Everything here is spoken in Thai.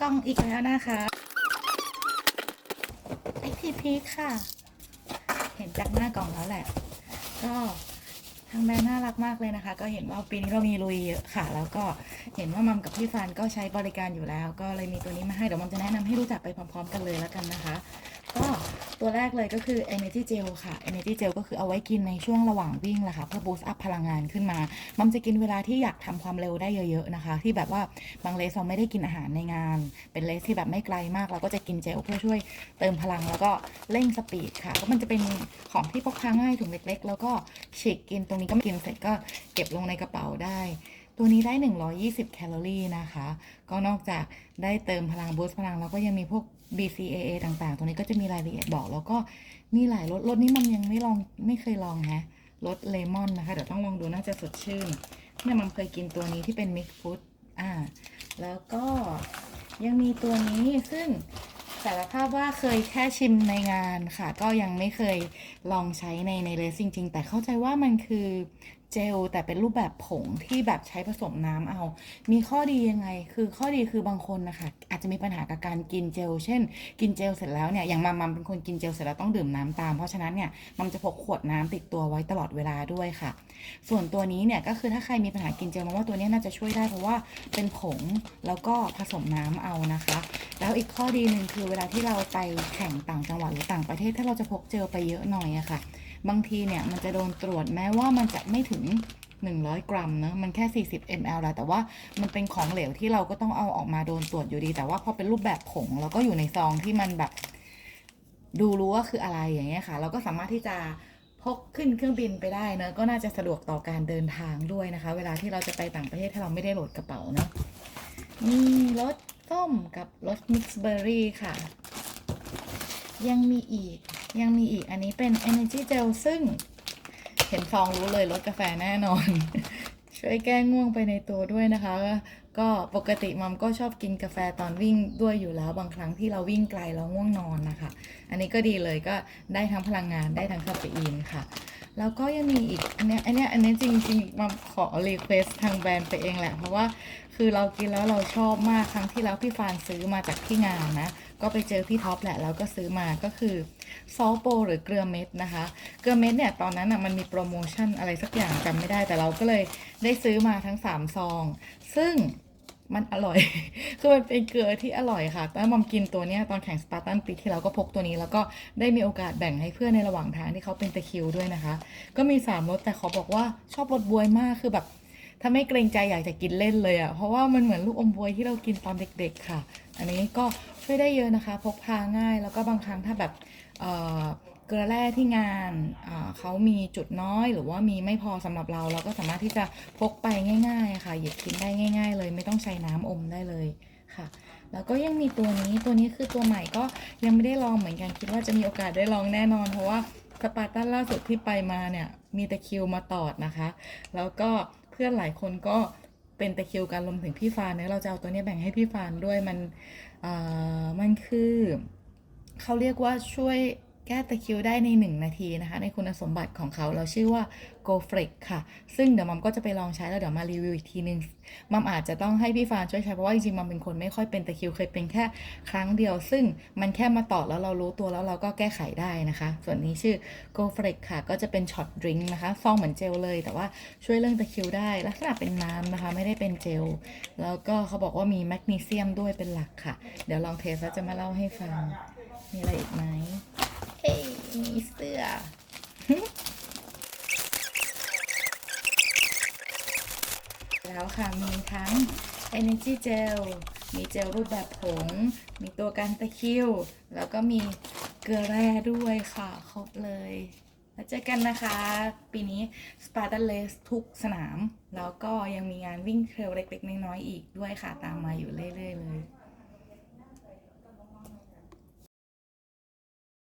กล้องอีกแล้วนะคะไอพีพีคค่ะ เห็นจากหน้ากล่องแล้วแหละ ก็ทางแบรนด์น่ารักมากเลยนะคะ ก็เห็นว่าปีนี้เรามีลุยเยอะค่ะ แล้วก็เห็นว่ามัมกับพี่ฟานก็ใช้บริการอยู่แล้ว ก็เลยมีตัวนี้มาให้เดี๋ยวมัมจะแนะนำให้รู้จักไปพร้อม ๆ กันเลยแล้วกันนะคะ ก็ ตัวแรกเลยก็คือ Energy Gel ค่ะ Energy Gel ก็คือเอาไว้กินในช่วงระหว่างวิ่งแหละค่ะ เพื่อ boost up พลังงานขึ้นมา มัมจะกินเวลาที่อยากทำความเร็วได้เยอะๆนะคะ ที่แบบว่าบางเลสเราไม่ได้กินอาหารในงาน เป็นเลสที่แบบไม่ไกลมาก เราก็จะกินเจลเพื่อช่วยเติมพลังแล้วก็เร่งสปีดค่ะ ก็มันจะเป็นของที่พกพาง่ายถุงเล็ก ๆ แล้วก็ฉีกกินตรงนี้ก็กินเสร็จก็เก็บลงในกระเป๋าได้ ตัวนี้ได้ 120 แคลอรี่นะคะ ก็นอกจากได้เติมพลังบูสต์พลัง แล้วก็ยังมีพวก BCAA ต่างๆตรงนี้ก็จะมีรายละเอียดบอก แล้วก็มีหลายรสรสนี้มันยังไม่ลองไม่เคยลองฮะรสเลมอนนะคะ เดี๋ยวต้องลองดูน่าจะสดชื่นเนี่ยมันเคยกินตัวนี้ที่เป็นมิกฟูดอ่า แล้วก็ยังมีตัวนี้ซึ่งสารภาพว่าเคยแค่ชิมในงานค่ะ ก็ยังไม่เคยลองใช้ในในเลสจริง ๆ แต่เข้าใจว่ามันคือ เจลแต่เป็นรูปแบบผงที่แบบใช้ผสมน้ำเอา มีข้อดียังไง คือข้อดีคือบางคนนะคะอาจจะมีปัญหากับการกินเจล เช่น กินเจลเสร็จแล้วเนี่ย อย่างมัมมัมเป็นคนกินเจลเสร็จแล้วต้องดื่มน้ำตาม เพราะฉะนั้นเนี่ยมัมจะพกขวดน้ำติดตัวไว้ตลอดเวลาด้วยค่ะ ส่วนตัวนี้เนี่ยก็คือถ้าใครมีปัญหากินเจลมัมว่าตัวนี้น่าจะช่วยได้เพราะว่าเป็นผงแล้วก็ผสมน้ำเอานะคะ แล้วอีกข้อดีหนึ่งคือเวลาที่เราไปแข่งต่างจังหวัดหรือต่างประเทศถ้าเราจะพกเจลไปเยอะหน่อยอะค่ะ บางทีเนี่ยมันจะโดนตรวจแม้ว่ามันจะไม่ถึง 100 กรัมเนอะมันแค่ 40 ml แล้วแต่ว่ามันเป็นของเหลวที่เราก็ต้องเอาออกมาโดนตรวจอยู่ดี แต่ว่าพอเป็นรูปแบบผงแล้วก็อยู่ในซองที่มันแบบ ดูรู้ว่าคืออะไรอย่างเงี้ยค่ะ เราก็สามารถที่จะพกขึ้นเครื่องบินไปได้เนอะก็น่าจะสะดวกต่อการเดินทางด้วยนะคะ เวลาที่เราจะไปต่างประเทศถ้าเราไม่ได้โหลดกระเป๋าเนอะมีรสส้มกับรสมิกซ์เบอร์รี่ค่ะ ยังมีอีก ยังมีอีกอันนี้เป็น Energy Gel ซึ่งเห็นซองรู้เลยรสกาแฟแน่นอน ช่วยแก้ง่วงไปในตัวด้วยนะคะ ก็ปกติมัมก็ชอบกินกาแฟตอนวิ่งด้วยอยู่แล้วบางครั้งที่เราวิ่งไกลแล้วง่วงนอนนะคะ อันนี้ก็ดีเลยก็ได้ทั้งพลังงานได้ทั้งคาเฟอีนค่ะ แล้วก็ยังมีอีกอันเนี้ยอันเนี้ยอันเนี้ยจริงๆมัมขอรีเควสทางแบรนด์ไปเองแหละ เพราะว่าคือเรากินแล้วเราชอบมากครั้งที่แล้วพี่ฟานซื้อมาจากที่งานนะ ก็ไปเจอพี่ท็อปแหละแล้วก็ซื้อมาก็คือ ซอลโปหรือเกลือเม็ดนะคะ เกลือเม็ดเนี่ยตอนนั้นอะมันมีโปรโมชั่นอะไรสักอย่างจำไม่ได้แต่เราก็เลยได้ซื้อมาทั้ง 3 ซอง ซึ่งมันอร่อย คือมันเป็นเกลือที่อร่อยค่ะตอนมัมกินตัวเนี้ยตอนแข่งสปาร์ตันปีที่แล้วก็พกตัวนี้ แล้วก็ได้มีโอกาสแบ่งให้เพื่อนในระหว่างทางที่เขาเป็นตะคิวด้วยนะคะ ก็มี3รสแต่ขอบอกว่าชอบรสบวยมากคือแบบ ถ้าไม่เกรงใจอยากจะกินเล่นเลยอะ่ะ เพราะว่ามันเหมือนลูกอมบวยที่เรากินตอนเด็ก ๆ ค่ะ อันนี้ก็ช่วยได้เยอะนะคะ พกพาง่าย แล้วก็บางครั้งถ้าแบบ เกลือแร่ที่งานเขามีจุดน้อยหรือว่ามีไม่พอสำหรับเรา เราก็สามารถที่จะพกไปง่าย ๆ ค่ะ หยิบกินได้ง่าย ๆ เลยไม่ต้องใช้น้ำอมได้เลยค่ะ แล้วก็ยังมีตัวนี้ตัวนี้คือตัวใหม่ก็ยังไม่ได้ลองเหมือนกันคิดว่าจะมีโอกาสได้ลองแน่นอน เพราะว่าสปาร์ตันล่าสุดที่ไปมาเนี่ยมีตะคิวมาตอดนะคะ แล้วก็เพื่อนหลายคนก็เป็นตะคิวกันรวมถึงพี่ฟานเนี่ยเราจะเอาตัวนี้แบ่งให้พี่ฟานด้วยมันมันคือ เขาเรียกว่าช่วยแก้ตะคิวได้ใน 1 นาทีนะคะ ในคุณสมบัติของเขาเราชื่อว่า g o f r e x ค่ะ ซึ่งเดี๋ยวมัมก็จะไปลองใช้แล้วเดี๋ยวมารีวิวอีกทีนึง มัมอาจจะต้องให้พี่ฟานช่วยใช้ เพราะว่าจริงๆ มัมเป็นคนไม่ค่อยเป็นตะคิวเคยเป็นแค่ครั้งเดียว ซึ่งมันแค่มาต่อแล้วเรารู้ตัวแล้วเราก็แก้ไขได้นะคะ ส่วนนี้ชื่อ g o f r e x ค่ะ ก็จะเป็นช็อตดริงก์นะคะซองเหมือนเจลเลย แต่ว่าช่วยเรื่องตะคิวได้ ลักษณะเป็นน้ำนะคะ ไม่ได้เป็นเจล แล้วก็เขาบอกว่ามีแมกนีเซียมด้วยเป็นหลักค่ะ เดี๋ยวลองเทสแล้วจะมาเล่าให้ฟัง มีอะไรอีกไหมเฮ้ยมีเสื้อ แล้วค่ะ มีทั้ง Energy Gel มีเจลรูปแบบผง มีตัวกันตะคริว แล้วก็มีเกลือแร่ด้วยค่ะ ครบเลย แล้วเจอกันนะคะ ปีนี้ Spartan Race ทุกสนาม แล้วก็ยังมีงานวิ่งเทรลเล็กๆน้อยๆอีกด้วยค่ะ ตามมาอยู่เรื่อยๆเลย